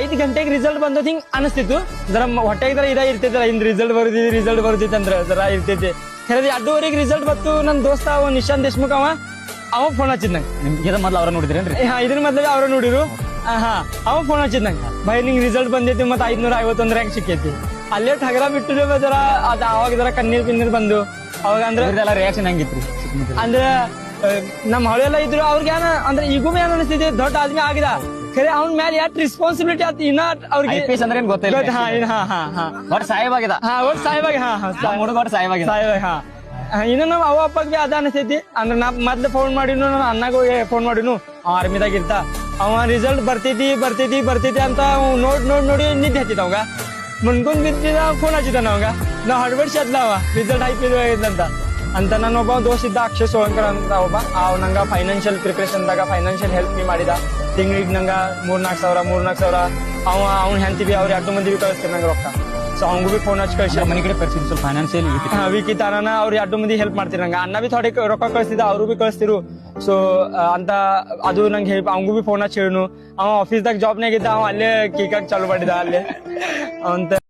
ಐದ್ ಗಂಟೆಗೆ ರಿಸಲ್ಟ್ ಬಂದದ ಹಿಂಗ್ ಅನಿಸ್ತಿತ್ತು. ಜರ ಹೊಟ್ಟೆ ಹೊಟ್ಟೆಗೆ ಜರ ಇದ ಇರ್ತೈತಲ್ಲ ಹಿಂದ್ ರಿಸಲ್ಟ್ ಬರ್ದಿ ರಿಸಲ್ಟ್ ಬರ್ದಿತ್ತು ಅಂದ್ರ ಜರ ಇರ್ತೈತಿ. ಖರೀದಿ ಎರಡೂವರೆಗೆ ರಿಸಲ್ಟ್ ಬಂತು ನನ್ನ ದೋಸ್ತ ಅವ ನಿಶಾಂತ್ ದೇಶ್ಮುಖ್ ಅವ ಅವ ಫೋನ್ ಹಚ್ಚಿದ್ ನಂಗೆ ನಿಮ್ಗೆ ಮೊದ್ಲು ಅವ್ರ ನೋಡಿದ್ರೇನ್ರಿ ಹಾ ಇದ್ರ ಮೊದ್ಲು ಅವ್ರ ನೋಡಿದ್ರು ಹಾ ಅವ ಫೋನ್ ಹಚ್ಚಿದ್ ನಂಗೆ ಬೈ ನಿಂಗ್ ರಿಸಲ್ಟ್ ಬಂದೈತಿ ಮತ್ತೆ ಐದ್ನೂರ ಐವತ್ತೊಂದ್ ಹೆಂಗ್ ಸಿಕ್ಕೈತಿ. ಅಲ್ಲೇ ಠಗರ ಬಿಟ್ಟು ಜರ ಅದ ಅವಾಗ ಜರ ಕಣ್ಣೀರ್ ಕಿನ್ನೀರ್ ಬಂದು. ಅವಾಗ ಅಂದ್ರೆ ರಿಯಾಕ್ಷನ್ ಹಂಗಿತ್ತು ಅಂದ್ರೆ ನಮ್ಮ ನಮ್ ಹಳೆಲ್ಲ ಇದ್ರು ಅವ್ರಿಗೆ ಏನ ಅಂದ್ರೆ ಈಗೂ ಏನ್ ಅನಿಸ್ತಿದೆ ದೊಡ್ಡ ಆದ್ಮಿ ಆಗಿದ. ಖರೆ ಅವ್ನ ಮೇಲೆ ಎಷ್ಟು ರೆಸ್ಪಾನ್ಸಿಬಿಲಿಟಿ ಆಯ್ತು ಇನ್ನ ಅವ್ರಿಗೆ? ಪೀಸ್ ಅಂದ್ರೆ ಏನ್ ಗೊತ್ತಿಲ್ಲ ಗೊತ್ತ- ಹಾ ಹಾ ಹಾ ಹಾ. ಒಟ್ ಸಾಯವಾಗಿದ ಹಾ ಒಟ್ಟು ಸಾಯ್ವಾಗ ಹಾ ಹಾ ಹುಡುಗ ಒಟ್ ಸಾಯವಾಗಿದ ಸಾಯ್ವಾಗ ಹಾ. ಹಾ, ಇನ್ನು ನಮ್ಮ ಅವ್ವ ಅಪ್ಪಗೆ ಬಿ ಅದ ಅನಿಸ್ತೈತಿ ಅಂದ್ರೆ ನಾ ಮೊದ್ಲು ಫೋನ್ ಮಾಡಿನು ನಾನು ಅಣ್ಣಗೆ ಫೋನ್ ಮಾಡಿನು ಅವ ಆರ್ಮಿದಾಗ ಇರ್ತ ಅವ ರಿಸಲ್ಟ್ ಬರ್ತೈತಿ ಬರ್ತೈತಿ ಬರ್ತೈತಿ ಅಂತ ಅವ್ ನೋಡ್ ನೋಡ್ ನೋಡಿ ನಿದ್ದೆ ಹತ್ತಿದ ಅವಾಗ. ಮುನ್ಕೊಂಡ್ ಬಿದ್ದಿದ ಫೋನ್ ಹಚ್ಚಿದ ಅವಾಗ. ನಾ ಹಡ್ಬಡ್ಸಿ ಅದ್ಲ ಅವ. ರಿಸಲ್ಟ್ ಅಂತ ಅಂತ ನನ್ನ ಒಬ್ಬ ದೋಸ್ತ ಇದ್ದ ಅಕ್ಷಯ್ ಸೋಳಂಕರ್ ಅಂತ ಒಬ್ಬ ಅವ್ ಫೈನಾನ್ಶಿಯಲ್ ಫೈನಾನ್ಷಿಯಲ್ ಪ್ರಿಪರೇಷನ್ದಾಗ ಫೈನಾನ್ಷಿಯಲ್ ಹೆಲ್ಪ್ ನೀ ಮಾಡಿದ. ತಿಂಗಳಿಗೆ ನಂಗ ಮೂರ್ನಾಲ್ಕು ಸಾವಿರ ಮೂರ್ನಾಲ್ಕು ಸಾವಿರ. ಅವ ಅವ್ನ ಹೆಂಡತಿ ಬಿ ಅವ್ರ ಎರಡು ಮಂದಿ ಬಿ ಕಳಿಸ್ತಾರೆ ನಂಗೆ ರೊಕ್ಕ. ಸೊ ಅವಂಗೂ ಬಿ ಫೋನ್ ಹಚ್ಚಿ ಕಳಿಸಿ. ಮನೆ ಕಡೆ ಪರಿಸ್ಥಿತಿ ಸ್ವಲ್ಪ ಫೈನಾನ್ಸಿಯಲ್ ಹಾ ವಿಕಿ ತಾನ ಅವ್ರ ಎರಡು ಮಂದಿ ಹೆಲ್ಪ್ ಮಾಡ್ತಿರ ನಂಗೆ. ಅನ್ನ ಬಿ ಥೋಡೆ ರೊಕ್ಕ ಕಳಿಸ್ತಿದ್ದ ಅವ್ರು ಬಿ ಕಳಿಸ್ತಿರು. ಸೊ ಅಂತ ಅದು ನಂಗೆ ಹೆಲ್ಪ್ ಅವಂಗೂ ಬಿ ಫೋನ್ ಹಚ್ಚಿ ಹೇಳಿನು. ಅವ ಆಫೀಸ್ದಾಗ ಜಾಬ್ನಾಗಿದ್ದ ಅವ ಅಲ್ಲೇ ಕೀಕಾಗಿ ಚಾಲು ಮಾಡಿದ ಅಲ್ಲೇ. ಅಂತ